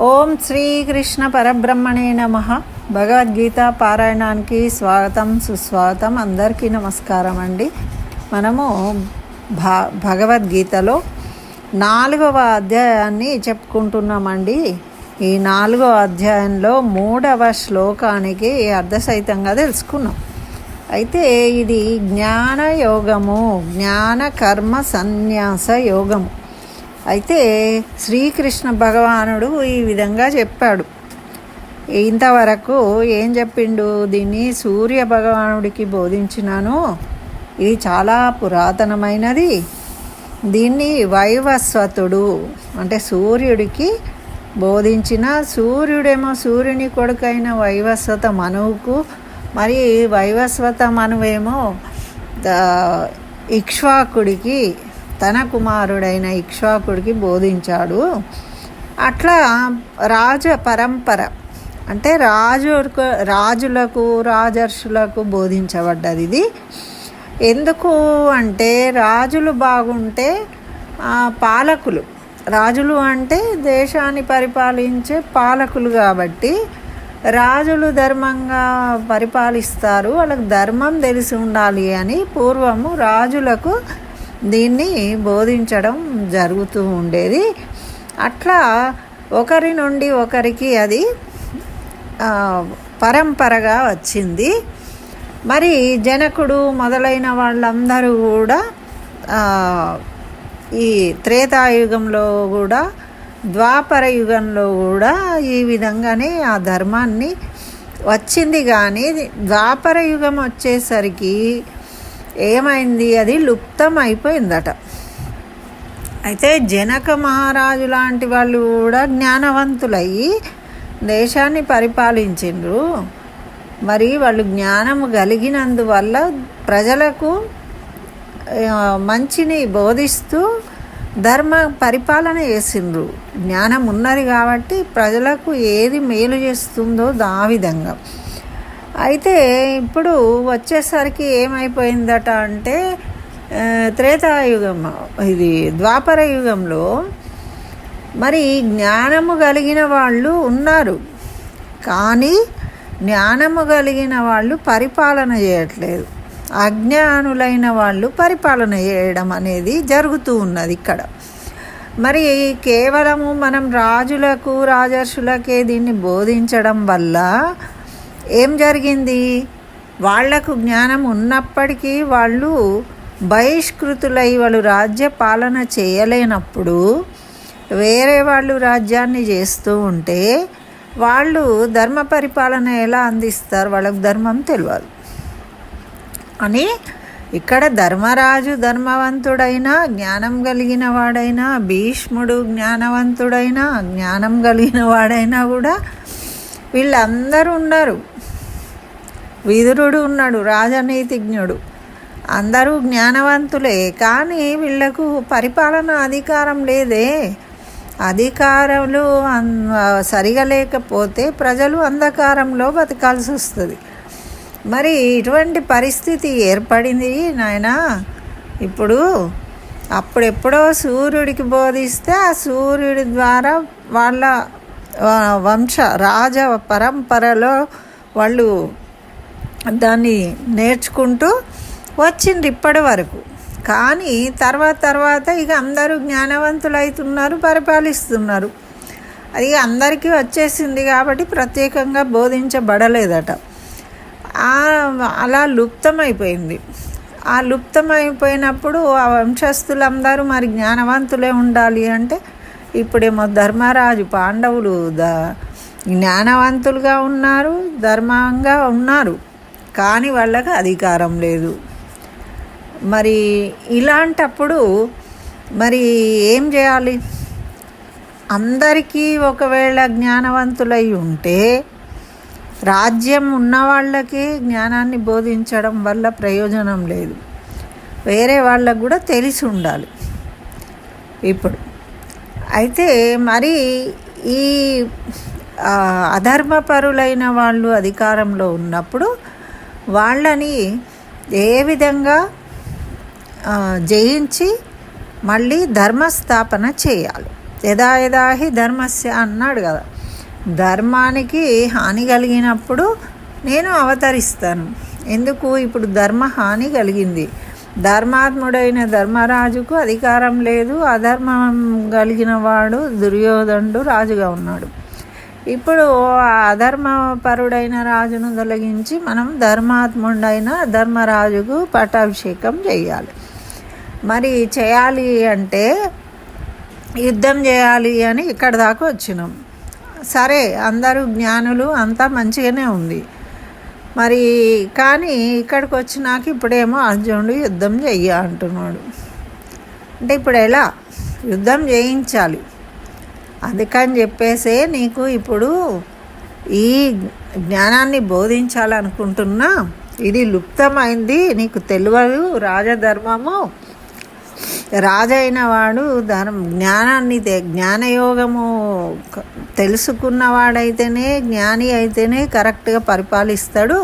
ఓం శ్రీకృష్ణ పరబ్రహ్మణే నమ. భగవద్గీత పారాయణానికి స్వాగతం సుస్వాగతం. అందరికీ నమస్కారం అండి. మనము భా భగవద్గీతలో నాలుగవ అధ్యాయాన్ని చెప్పుకుంటున్నామండి. ఈ నాలుగవ అధ్యాయంలో మూడవ శ్లోకానికి అర్ధసహితంగా తెలుసుకున్నాం. అయితే ఇది జ్ఞాన యోగము జ్ఞాన కర్మ సన్యాస యోగము. అయితే శ్రీకృష్ణ భగవానుడు ఈ విధంగా చెప్పాడు. ఇంతవరకు ఏం చెప్పిండు? దీన్ని సూర్య భగవానుడికి బోధించినాను. ఇది చాలా పురాతనమైనది. దీన్ని వైవస్వతుడు అంటే సూర్యుడికి బోధించిన సూర్యుడేమో సూర్యుని కొడుకైన వైవస్వత మనువుకు మరి వైవస్వత మనువేమో ఇక్ష్వాకుడికి తన కుమారుడైన ఇక్ష్వాకుడికి బోధించాడు. అట్లా రాజ పరంపర అంటే రాజు రాజులకు రాజర్షులకు బోధించబడ్డది ఇది. ఎందుకు అంటే రాజులు బాగుంటే పాలకులు. రాజులు అంటే దేశాన్ని పరిపాలించే పాలకులు కాబట్టి రాజులు ధర్మంగా పరిపాలిస్తారు. వాళ్ళకి ధర్మం తెలిసి ఉండాలి అని పూర్వము రాజులకు దీన్ని బోధించడం జరుగుతూ ఉండేది. అట్లా ఒకరి నుండి ఒకరికి అది పరంపరగా వచ్చింది. మరి జనకుడు మొదలైన వాళ్ళందరూ కూడా ఈ త్రేతాయుగంలో కూడా ద్వాపర యుగంలో కూడా ఈ విధంగానే ఆ ధర్మాన్ని వచ్చింది. కానీ ద్వాపర యుగం వచ్చేసరికి ఏమైంది? అది లుప్తం అయిపోయిందట అయితే జనక మహారాజు లాంటి వాళ్ళు కూడా జ్ఞానవంతులయ్యి దేశాన్ని పరిపాలించిండ్రు. మరి వాళ్ళు జ్ఞానము కలిగినందువల్ల ప్రజలకు మంచిని బోధిస్తూ ధర్మ పరిపాలన చేసిండ్రు. జ్ఞానం ఉన్నది కాబట్టి ప్రజలకు ఏది మేలు చేస్తుందో ఆ విధంగా. అయితే ఇప్పుడు వచ్చేసరికి ఏమైపోయిందట అంటే త్రేతాయుగం ఇది ద్వాపర యుగంలో మరి జ్ఞానము కలిగిన వాళ్ళు ఉన్నారు. కానీ జ్ఞానము కలిగిన వాళ్ళు పరిపాలన చేయట్లేదు. అజ్ఞానులైన వాళ్ళు పరిపాలన చేయడం అనేది జరుగుతూ ఉన్నది ఇక్కడ. మరి కేవలము మనం రాజులకు రాజర్షులకే దీన్ని బోధించడం వల్ల ఏం జరిగింది? వాళ్ళకు జ్ఞానం ఉన్నప్పటికీ వాళ్ళు బహిష్కృతులై వాళ్ళు రాజ్య పాలన చేయలేనప్పుడు వేరే వాళ్ళు రాజ్యాన్ని చేస్తూ ఉంటే వాళ్ళు ధర్మ పరిపాలన ఎలా అందిస్తారు? వాళ్ళకు ధర్మం తెలియదు అని ఇక్కడ ధర్మరాజు ధర్మవంతుడైనా జ్ఞానం కలిగిన వాడైనా భీష్ముడు జ్ఞానవంతుడైనా జ్ఞానం కలిగిన వాడైనా కూడా వీళ్ళందరూ ఉన్నారు. విదురుడు ఉన్నాడు రాజనీతిజ్ఞుడు. అందరూ జ్ఞానవంతులే కానీ వీళ్ళకు పరిపాలన అధికారం లేదే. అధికారులు సరిగా లేకపోతే ప్రజలు అంధకారంలో బతకాల్సి వస్తుంది. మరి ఇటువంటి పరిస్థితి ఏర్పడింది నాయన? ఇప్పుడు అప్పుడెప్పుడో సూర్యుడికి బోధిస్తే ఆ సూర్యుడి ద్వారా వాళ్ళ వంశ రాజ పరంపరలో వాళ్ళు దాన్ని నేర్చుకుంటూ వచ్చింది ఇప్పటి వరకు. కానీ తర్వాత తర్వాత ఇక అందరూ జ్ఞానవంతులు అవుతున్నారు పరిపాలిస్తున్నారు. అది అందరికీ వచ్చేసింది కాబట్టి ప్రత్యేకంగా బోధించబడలేదట. అలా లుప్తమైపోయింది. ఆ లుప్తమైపోయినప్పుడు ఆ వంశస్థులందరూ మరి జ్ఞానవంతులే ఉండాలి అంటే ఇప్పుడేమో ధర్మరాజు పాండవులు ద జ్ఞానవంతులుగా ఉన్నారు ధర్మంగా ఉన్నారు. కానీ వాళ్ళకి అధికారం లేదు. మరి ఇలాంటప్పుడు మరి ఏం చేయాలి? అందరికీ ఒకవేళ జ్ఞానవంతులై ఉంటే రాజ్యం ఉన్న వాళ్ళకి జ్ఞానాన్ని బోధించడం వల్ల ప్రయోజనం లేదు. వేరే వాళ్ళకు కూడా తెలిసి ఉండాలి. ఇప్పుడు అయితే మరి ఈ అధర్మపరులైన వాళ్ళు అధికారంలో ఉన్నప్పుడు వాళ్ళని ఏ విధంగా జయించి మళ్ళీ ధర్మస్థాపన చేయాలి. యదా యదా హి ధర్మస్య అన్నాడు కదా. ధర్మానికి హాని కలిగినప్పుడు నేను అవతరిస్తాను. ఎందుకు? ఇప్పుడు ధర్మ హాని కలిగింది. ధర్మాత్ముడైన ధర్మరాజుకు అధికారం లేదు. అధర్మం కలిగిన వాడు దుర్యోధనుడు రాజుగా ఉన్నాడు. ఇప్పుడు అధర్మపరుడైన రాజును తొలగించి మనం ధర్మాత్ముడైన ధర్మరాజుకు పట్టాభిషేకం చేయాలి. మరి చేయాలి అంటే యుద్ధం చేయాలి అని ఇక్కడ దాకా వచ్చినాం. సరే అందరూ జ్ఞానులు అంతా మంచిగానే ఉంది. మరి కానీ ఇక్కడికి వచ్చినాక ఇప్పుడేమో అర్జునుడు యుద్ధం చెయ్య అంటున్నాడు. అంటే ఇప్పుడు ఎలా? యుద్ధం చేయించాలి. అందుకని చెప్పేసే నీకు ఇప్పుడు ఈ జ్ఞానాన్ని బోధించాలనుకుంటున్నా. ఇది లుప్తమైంది నీకు తెలియదు రాజధర్మము. రాజైన వాడు ధర్మ జ్ఞానాన్ని జ్ఞానయోగము తెలుసుకున్నవాడైతేనే జ్ఞాని అయితేనే కరెక్ట్గా పరిపాలిస్తాడు.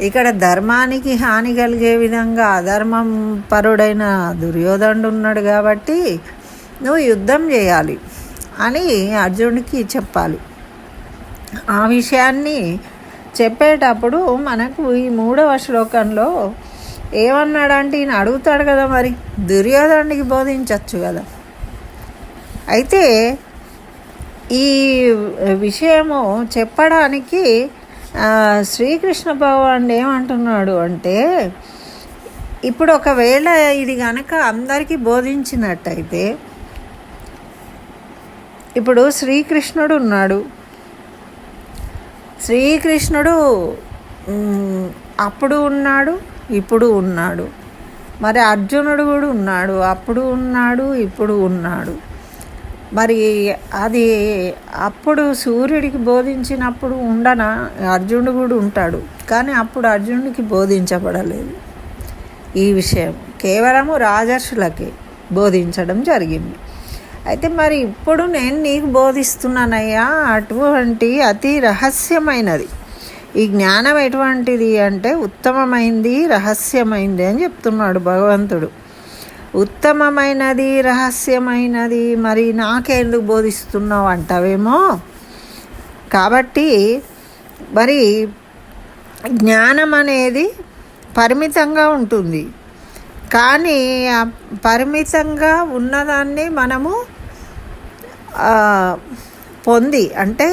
ఇక్కడ ధర్మానికి హాని కలిగే విధంగా అధర్మం పరుడైన దుర్యోధనుడు ఉన్నాడు కాబట్టి నువ్వు యుద్ధం చేయాలి. అని అర్జునుడికి చెప్పాలి. ఆ విషయాన్ని చెప్పేటప్పుడు మనకు ఈ మూడవ శ్లోకంలో ఏమన్నాడంటే ఈయన అడుగుతాడు కదా మరి దుర్యోధనుడికి బోధించవచ్చు కదా. అయితే ఈ విషయము చెప్పడానికి శ్రీకృష్ణ భగవానుడు ఏమంటున్నాడు అంటే ఇప్పుడు ఒకవేళ ఇది కనుక అందరికీ బోధించినట్టయితే ఇప్పుడు శ్రీకృష్ణుడు ఉన్నాడు. శ్రీకృష్ణుడు అప్పుడు ఉన్నాడు ఇప్పుడు ఉన్నాడు. మరి అర్జునుడు కూడా ఉన్నాడు అప్పుడు ఉన్నాడు ఇప్పుడు ఉన్నాడు. మరి అది అప్పుడు సూర్యుడికి బోధించినప్పుడు ఉండనా? అర్జునుడు కూడా ఉంటాడు కానీ అప్పుడు అర్జునుడికి బోధించబడలేదు. ఈ విషయం కేవలము రాజర్షులకి బోధించడం జరిగింది. అయితే మరి ఇప్పుడు నేను నీకు బోధిస్తున్నానయ్యా అటువంటి అతి రహస్యమైనది. ఈ జ్ఞానం ఎటువంటిది అంటే ఉత్తమమైంది రహస్యమైంది అని చెప్తున్నాడు భగవంతుడు. ఉత్తమమైనది రహస్యమైనది మరి నాకెందుకు బోధిస్తున్నావు అంటావేమో? కాబట్టి మరి జ్ఞానం అనేది పరిమితంగా ఉంటుంది. కానీ పరిమితంగా ఉన్నదాన్ని మనము పొంది అంటే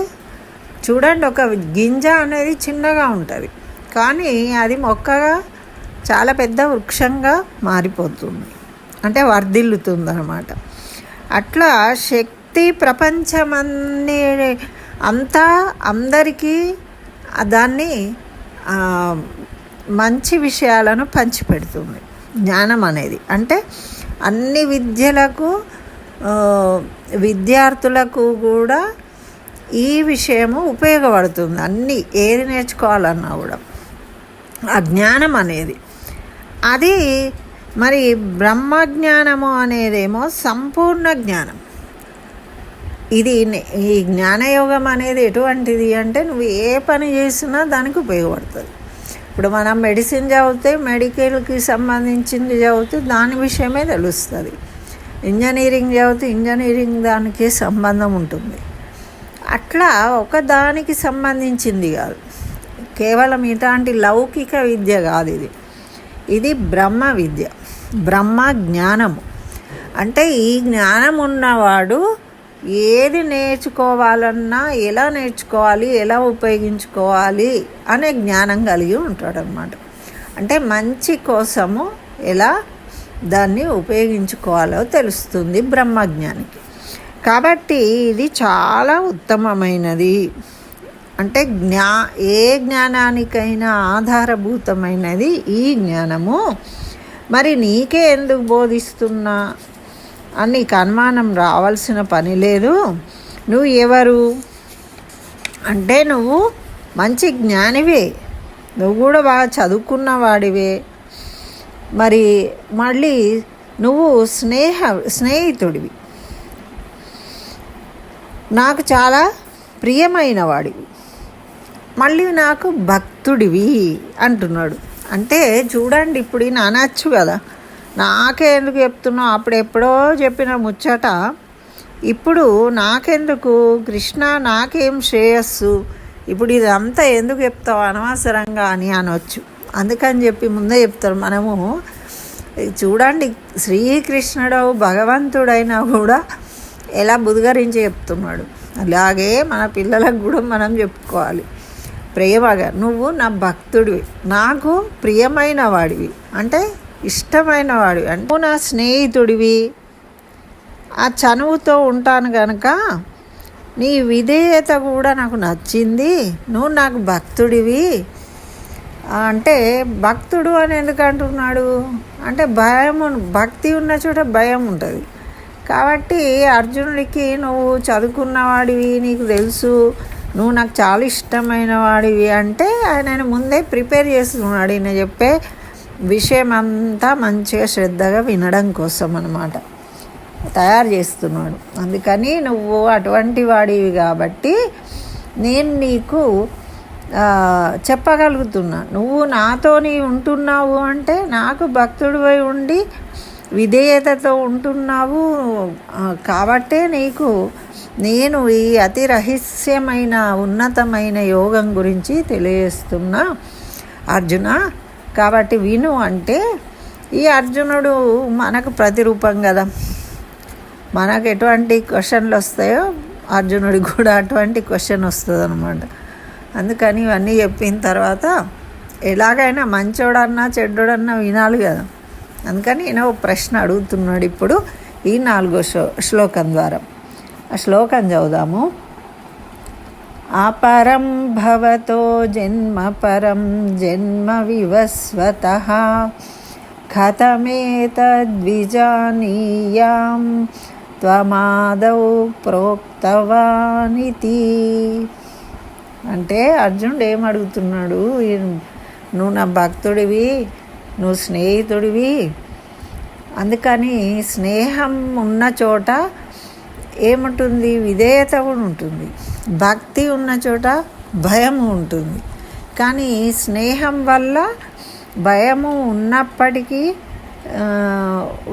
చూడండి ఒక గింజ అనేది చిన్నగా ఉంటుంది. కానీ అది మొక్కగా చాలా పెద్ద వృక్షంగా మారిపోతుంది. అంటే వర్ధిల్లుతుంది అనమాట అట్లా శక్తి ప్రపంచమన్నీ అంతా అందరికీ దాన్ని మంచి విషయాలను పంచిపెడుతుంది. జ్ఞానం అనేది. అంటే అన్ని విద్యలకు విద్యార్థులకు కూడా ఈ విషయము ఉపయోగపడుతుంది. అన్ని ఏది నేర్చుకోవాలన్నా కూడా. ఆ జ్ఞానం అనేది. అది మరి బ్రహ్మజ్ఞానము అనేదేమో సంపూర్ణ జ్ఞానం. ఇది నే- ఈ జ్ఞానయోగం అనేది ఎటువంటిది అంటే నువ్వు ఏ పని చేసినా దానికి ఉపయోగపడుతుంది. ఇప్పుడు మనం మెడిసిన్ చదివితే మెడికల్కి సంబంధించింది చదివితే దాని విషయమే తెలుస్తుంది. ఇంజనీరింగ్ చదివితే ఇంజనీరింగ్ దానికి సంబంధం ఉంటుంది. అట్లా ఒక దానికి సంబంధించింది కాదు. కేవలం ఇలాంటి లౌకిక విద్య కాదు ఇది. ఇది బ్రహ్మ విద్య. బ్రహ్మ జ్ఞానము. అంటే ఈ జ్ఞానం ఉన్నవాడు ఏది నేర్చుకోవాలన్నా ఎలా నేర్చుకోవాలి ఎలా ఉపయోగించుకోవాలి అనే జ్ఞానం కలిగి ఉంటాడనమాట అంటే మంచి కోసము ఎలా దాన్ని ఉపయోగించుకోవాలో తెలుస్తుంది బ్రహ్మజ్ఞానికి. కాబట్టి ఇది చాలా ఉత్తమమైనది. అంటే జ్ఞా ఏ జ్ఞానానికైనా ఆధారభూతమైనది ఈ జ్ఞానము. మరి నీకే ఎందుకు బోధిస్తున్నా? అని నీకు అనుమానం రావాల్సిన పని లేదు. నువ్వు ఎవరు? అంటే నువ్వు మంచి జ్ఞానివే. నువ్వు కూడా బాగా చదువుకున్న వాడివే. మరి మళ్ళీ నువ్వు స్నేహ స్నేహితుడివి. నాకు చాలా ప్రియమైన వాడివి. మళ్ళీ నాకు భక్తుడివి అంటున్నాడు. అంటే చూడండి ఇప్పుడు ఈ నానచ్చు కదా. నాకే ఎందుకు చెప్తున్నావు? అప్పుడు ఎప్పుడో చెప్పిన ముచ్చట. ఇప్పుడు నాకెందుకు? కృష్ణ నాకేం శ్రేయస్సు? ఇప్పుడు ఇదంతా ఎందుకు చెప్తావు? అనవసరంగా అని అనవచ్చు అందుకని చెప్పి ముందే చెప్తారు మనము. చూడండి శ్రీకృష్ణుడు భగవంతుడైనా కూడా ఎలా బుధగరించి చెప్తున్నాడు. అలాగే మన పిల్లలకు కూడా మనం చెప్పుకోవాలి. ప్రేమగా నువ్వు నా భక్తుడివి. నాకు ప్రియమైన వాడివి. అంటే ఇష్టమైన వాడు అంటే నా స్నేహితుడివి. ఆ చనువుతో ఉంటాను కనుక నీ విధేయత కూడా నాకు నచ్చింది. నువ్వు నాకు భక్తుడివి. అంటే భక్తుడు అని ఎందుకు అంటున్నాడు? అంటే భయం భక్తి ఉన్న చోట భయం ఉంటుంది. కాబట్టి అర్జునుడికి నువ్వు చదువుకున్నవాడివి నీకు తెలుసు. నువ్వు నాకు చాలా ఇష్టమైన వాడివి అంటే ఆయన ముందే ప్రిపేర్ చేస్తున్నాడు ఈయన చెప్పే విషయం అంతా మంచిగా శ్రద్ధగా వినడం కోసం అనమాట తయారు చేస్తున్నాడు. అందుకని నువ్వు అటువంటి వాడివి కాబట్టి నేను నీకు చెప్పగలుగుతున్నా. నువ్వు నాతోని ఉంటున్నావు అంటే నాకు భక్తుడిపై ఉండి విధేయతతో ఉంటున్నావు కాబట్టే నీకు నేను ఈ అతి రహస్యమైన ఉన్నతమైన యోగం గురించి తెలియజేస్తున్నా. అర్జున కాబట్టి విను అంటే ఈ అర్జునుడు మనకు ప్రతిరూపం కదా. మనకు ఎటువంటి క్వశ్చన్లు వస్తాయో అర్జునుడికి కూడా అటువంటి క్వశ్చన్ వస్తుంది అనమాట అందుకని ఇవన్నీ చెప్పిన తర్వాత ఎలాగైనా మంచోడన్నా చెడ్డోడన్నా వినాలి కదా. అందుకని ఈయన ప్రశ్న అడుగుతున్నాడు ఇప్పుడు ఈ నాలుగో శ్లోకం ద్వారా. ఆ శ్లోకం చదువుదాము. అపరం భవతో జన్మ పరం జన్మ వివస్వత కథమేతద్విజానీయాం త్వమాదౌ ప్రోక్తవానితి. అంటే అర్జునుడు ఏమడుగుతున్నాడు నువ్వు నా భక్తుడివి నువ్వు స్నేహితుడివి. అందుకని స్నేహం ఉన్న చోట ఏముంటుంది? విధేయత కూడా ఉంటుంది. భక్తి ఉన్న చోట భయం ఉంటుంది. కానీ స్నేహం వల్ల భయము ఉన్నప్పటికీ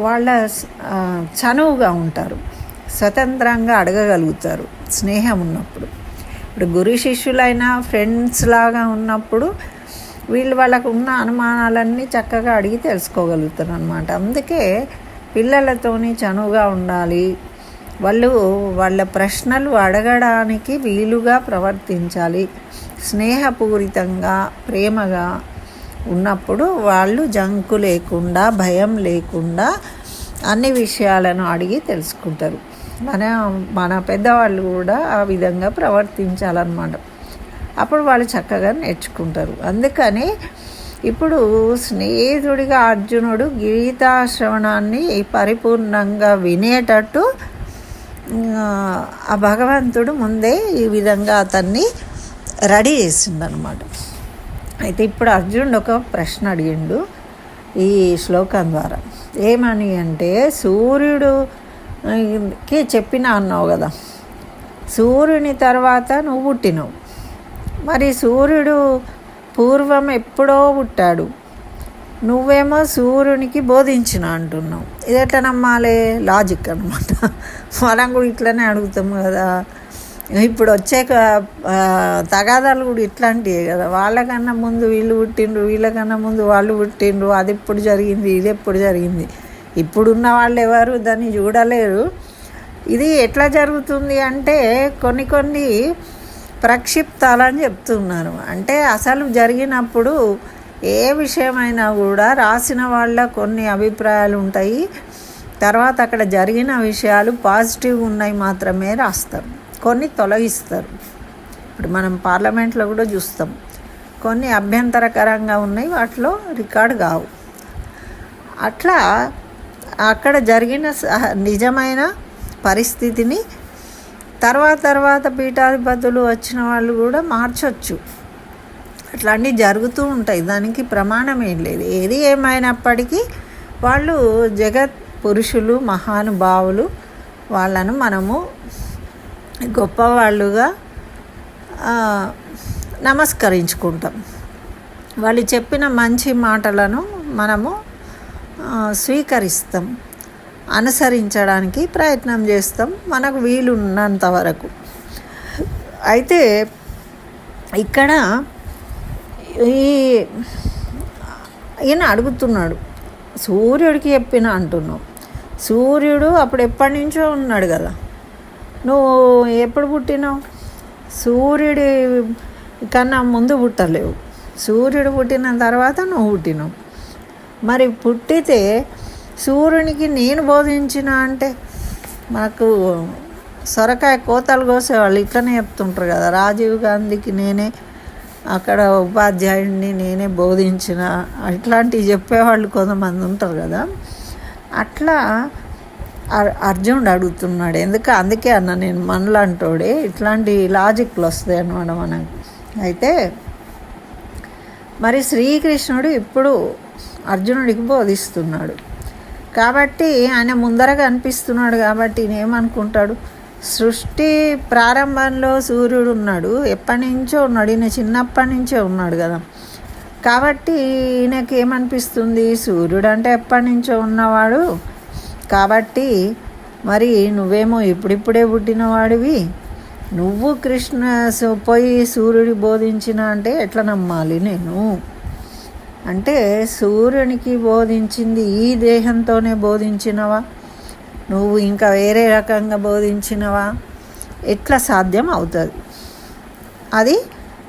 వాళ్ళ చనువుగా ఉంటారు. స్వతంత్రంగా అడగగలుగుతారు స్నేహం ఉన్నప్పుడు. ఇప్పుడు గురు శిష్యులైన ఫ్రెండ్స్ లాగా ఉన్నప్పుడు వీళ్ళు వాళ్ళకు ఉన్న అనుమానాలన్నీ చక్కగా అడిగి తెలుసుకోగలుగుతారు అనమాట అందుకే పిల్లలతోని చనువుగా ఉండాలి వాళ్ళు వాళ్ళ ప్రశ్నలు అడగడానికి వీలుగా ప్రవర్తించాలి. స్నేహపూరితంగా ప్రేమగా ఉన్నప్పుడు వాళ్ళు జంకు లేకుండా భయం లేకుండా అన్ని విషయాలను అడిగి తెలుసుకుంటారు. మన మన పెద్దవాళ్ళు కూడా ఆ విధంగా ప్రవర్తించాలన్నమాట. అప్పుడు వాళ్ళు చక్కగా నేర్చుకుంటారు. అందుకని ఇప్పుడు స్నేహితుడిగా అర్జునుడు గీతాశ్రవణాన్ని పరిపూర్ణంగా వినేటట్టు ఆ భగవంతుడు ముందే ఈ విధంగా అతన్ని రెడీ చేసిండనమాట అయితే ఇప్పుడు అర్జునుడు ఒక ప్రశ్న అడిగిండు ఈ శ్లోకం ద్వారా. ఏమని అంటే సూర్యుడుకి చెప్పిన అన్నావు కదా సూర్యుని తర్వాత నువ్వు పుట్టినవు. మరి సూర్యుడు పూర్వం ఎప్పుడో పుట్టాడు? నువ్వేమో సూర్యునికి బోధించిన అంటున్నావు. ఇది ఎట్లా నమ్మాలి? లాజిక్ అనమాట మనం కూడా ఇట్లనే అడుగుతాం కదా. ఇప్పుడు వచ్చే తగాదాలు కూడా ఇట్లాంటివే కదా. వాళ్ళకన్నా ముందు వీళ్ళు పుట్టిండ్రు వీళ్ళకన్నా ముందు వాళ్ళు పుట్టిండ్రు అది ఎప్పుడు జరిగింది ఇది ఎప్పుడు జరిగింది. ఇప్పుడున్న వాళ్ళు ఎవరు? దాన్ని చూడలేరు. ఇది ఎట్లా జరుగుతుంది అంటే కొన్ని కొన్ని ప్రక్షిప్తాలని చెప్తున్నారు. అంటే అసలు జరిగినప్పుడు ఏ విషయమైనా కూడా రాసిన వాళ్ళ కొన్ని అభిప్రాయాలు ఉంటాయి. తర్వాత అక్కడ జరిగిన విషయాలు పాజిటివ్ ఉన్నాయి మాత్రమే రాస్తారు. కొన్ని తొలగిస్తారు. ఇప్పుడు మనం పార్లమెంట్లో కూడా చూస్తాం. కొన్ని అభ్యంతరకరంగా ఉన్నాయి వాటిలో రికార్డు కావు. అట్లా అక్కడ జరిగిన నిజమైన పరిస్థితిని తర్వాత తర్వాత పీఠాధిపతులు వచ్చిన వాళ్ళు కూడా మార్చొచ్చు. అట్లాంటివి జరుగుతూ ఉంటాయి. దానికి ప్రమాణం ఏం లేదు. ఏది ఏమైనప్పటికీ వాళ్ళు జగత్ పురుషులు మహానుభావులు వాళ్ళను మనము గొప్పవాళ్ళుగా నమస్కరించుకుంటాం. వాళ్ళు చెప్పిన మంచి మాటలను మనము స్వీకరిస్తాం. అనుసరించడానికి ప్రయత్నం చేస్తాం. మనకు వీలున్నంత వరకు. అయితే ఇక్కడ ఈ ఈయన అడుగుతున్నాడు సూర్యుడికి చెప్పిన అంటున్నావు. సూర్యుడు అప్పుడు ఎప్పటి నుంచో ఉన్నాడు కదా. నువ్వు ఎప్పుడు పుట్టినావు? సూర్యుడి కన్నా ముందు పుట్టలేవు. సూర్యుడు పుట్టిన తర్వాత నువ్వు పుట్టినావు. మరి పుట్టితే సూర్యునికి నేను బోధించిన అంటే మాకు సొరకాయ కోతలు కోసేవాళ్ళు ఇట్లనే చెప్తుంటారు కదా. రాజీవ్ గాంధీకి నేనే అక్కడ ఉపాధ్యాయుడిని నేనే బోధించిన. ఇట్లాంటివి చెప్పేవాళ్ళు కొంతమంది ఉంటారు కదా. అట్లా అర్- అర్జునుడు అడుగుతున్నాడు. ఎందుకు? అందుకే అన్న నేను మనలాంటోడే ఇట్లాంటి లాజిక్లు వస్తాయి అనమాట మనకు. అయితే మరి శ్రీకృష్ణుడు ఇప్పుడు అర్జునుడికి బోధిస్తున్నాడు. కాబట్టి ఆయన ముందరగా అనిపిస్తున్నాడు కాబట్టి ఈయన ఏమనుకుంటాడు సృష్టి ప్రారంభంలో సూర్యుడు ఉన్నాడు. ఎప్పటి నుంచో ఉన్నాడు. ఈయన చిన్నప్పటి నుంచే ఉన్నాడు కదా. కాబట్టి ఈయనకి ఏమనిపిస్తుంది? సూర్యుడు అంటే ఎప్పటి నుంచో ఉన్నవాడు. కాబట్టి మరి నువ్వేమో ఇప్పుడిప్పుడే పుట్టినవాడివి. నువ్వు కృష్ణ పోయి సూర్యుడి బోధించిన అంటే ఎట్లా నమ్మాలి నేను? అంటే సూర్యునికి బోధించింది ఈ దేహంతోనే బోధించినవా? నువ్వు ఇంకా వేరే రకంగా బోధించినవా? ఎట్లా సాధ్యం అవుతుంది? అది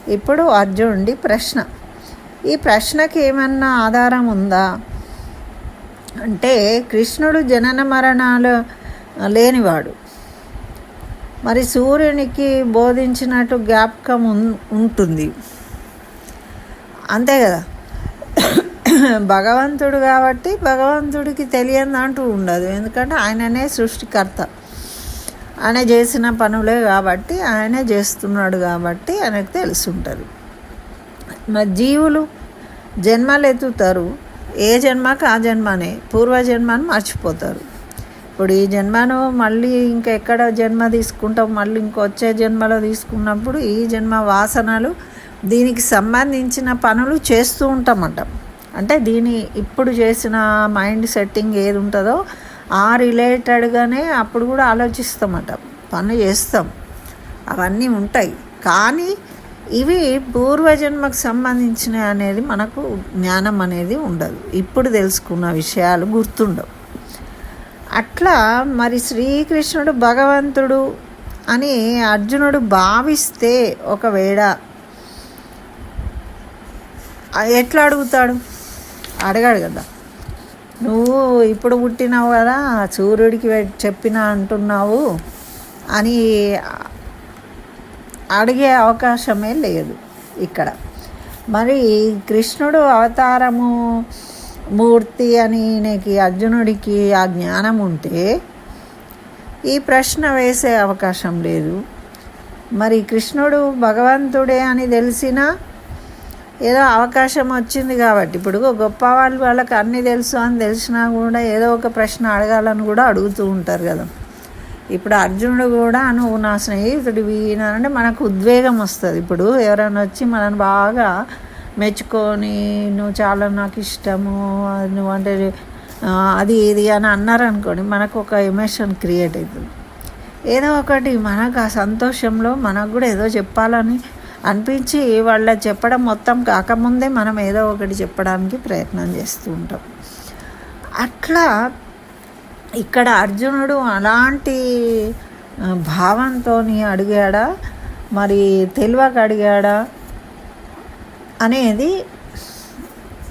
ఇప్పుడు అర్జునుడి ప్రశ్న. ఈ ప్రశ్నకి ఏమన్నా ఆధారం ఉందా? అంటే కృష్ణుడు జనన మరణాలు లేనివాడు. మరి సూర్యునికి బోధించినట్టు జ్ఞాపకం ఉంటుంది. అంతే కదా? భగవంతుడు కాబట్టి భగవంతుడికి తెలియని అంటూ ఉండదు. ఎందుకంటే ఆయననే సృష్టికర్త. ఆయన చేసిన పనులే కాబట్టి ఆయనే చేస్తున్నాడు కాబట్టి ఆయనకు తెలిసి ఉంటుంది. మరి జీవులు జన్మలు ఎత్తుతారు ఏ జన్మకు ఆ జన్మనే. పూర్వజన్మను మర్చిపోతారు. ఇప్పుడు ఈ జన్మను మళ్ళీ ఇంకా ఎక్కడ జన్మ తీసుకుంటాం? మళ్ళీ ఇంకొచ్చే జన్మలో తీసుకున్నప్పుడు ఈ జన్మ వాసనలు దీనికి సంబంధించిన పనులు చేస్తూ ఉంటామట. అంటే దీని ఇప్పుడు చేసిన మైండ్ సెట్టింగ్ ఏది ఉంటుందో ఆ రిలేటెడ్గానే అప్పుడు కూడా ఆలోచిస్తామట. పనులు చేస్తాం. అవన్నీ ఉంటాయి. కానీ ఇవి పూర్వజన్మకు సంబంధించినవి అనేది మనకు జ్ఞానం అనేది ఉండదు. ఇప్పుడు తెలుసుకున్న విషయాలు గుర్తుండవు. అట్లా మరి శ్రీకృష్ణుడు భగవంతుడు అని అర్జునుడు భావిస్తే ఒకవేళ ఎట్లా అడుగుతాడు? అడగాడు కదా. నువ్వు ఇప్పుడు పుట్టినావు కదా సూర్యుడికి చెప్పిన అంటున్నావు అని అడిగే అవకాశమే లేదు ఇక్కడ. మరి కృష్ణుడు అవతారము మూర్తి అని నీకు అర్జునుడికి ఆ జ్ఞానం ఉంటే ఈ ప్రశ్న వేసే అవకాశం లేదు. మరి కృష్ణుడు భగవంతుడే అని తెలిసినా ఏదో అవకాశం వచ్చింది కాబట్టి. ఇప్పుడు గొప్ప వాళ్ళు వాళ్ళకి అన్నీ తెలుసు అని తెలిసినా కూడా ఏదో ఒక ప్రశ్న అడగాలని కూడా అడుగుతూ ఉంటారు కదా. ఇప్పుడు అర్జునుడు కూడా నువ్వు నా స్నేహితుడు అంటే మనకు ఉద్వేగం వస్తుంది. ఇప్పుడు ఎవరైనా వచ్చి మనల్ని బాగా మెచ్చుకొని నువ్వు చాలా నాకు ఇష్టము నువ్వు అంటే అది ఇది అని అన్నారనుకోండి మనకు ఒక ఎమోషన్ క్రియేట్ అవుతుంది ఏదో ఒకటి మనకు ఆ సంతోషంలో మనకు కూడా ఏదో చెప్పాలని అనిపించి వాళ్ళ చెప్పడం మొత్తం కాకముందే మనం ఏదో ఒకటి చెప్పడానికి ప్రయత్నం చేస్తూ ఉంటాం. అట్లా ఇక్కడ అర్జునుడు అలాంటి భావంతో అడిగాడా? మరి తెలివక అడిగాడా? అనేది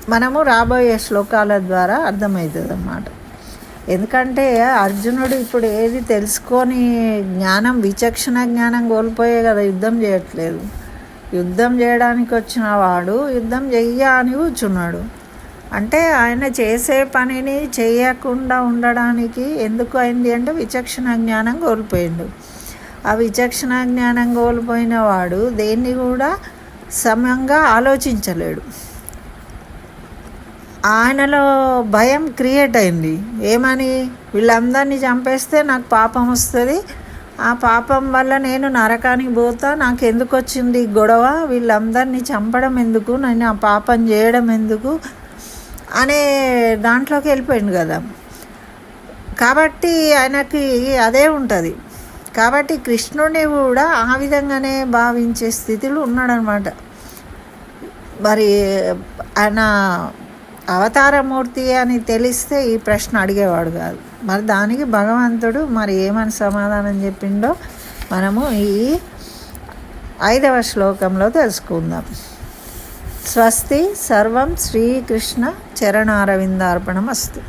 మనము రాబోయే శ్లోకాల ద్వారా అర్థమవుతుంది అన్నమాట ఎందుకంటే అర్జునుడు ఇప్పుడు ఏది తెలుసుకొని జ్ఞానం విచక్షణ జ్ఞానం కోల్పోయే కదా యుద్ధం చేయట్లేదు. యుద్ధం చేయడానికి వచ్చిన వాడు యుద్ధం చెయ్య అని కూర్చున్నాడు. అంటే ఆయన చేసే పనిని చేయకుండా ఉండడానికి ఎందుకు అయింది అంటే విచక్షణ జ్ఞానం కోల్పోయిండు. ఆ విచక్షణ జ్ఞానం కోల్పోయిన వాడు దేన్ని కూడా సమయంగా ఆలోచించలేడు. ఆయనలో భయం క్రియేట్ అయింది. ఏమని? వీళ్ళందరినీ చంపేస్తే నాకు పాపం వస్తుంది ఆ పాపం వల్ల నేను నరకానికి పోతా నాకు ఎందుకు వచ్చింది గొడవ? వీళ్ళందరినీ చంపడం ఎందుకు? నేను ఆ పాపం చేయడం ఎందుకు? అనే దాంట్లోకి వెళ్ళిపోయింది కదా. కాబట్టి ఆయనకి అదే ఉంటుంది. కాబట్టి కృష్ణుడిని కూడా ఆ విధంగానే భావించే స్థితిలో ఉన్నాడనమాట. మరి ఆయన అవతారమూర్తి అని తెలిస్తే ఈ ప్రశ్న అడిగేవాడు కాదు. మరి దానికి భగవంతుడు మరి ఏమని సమాధానం చెప్పిండో మనము ఈ ఐదవ శ్లోకంలో తెలుసుకుందాం. స్వస్తి సర్వం శ్రీకృష్ణ చరణారవిందార్పణం అస్తు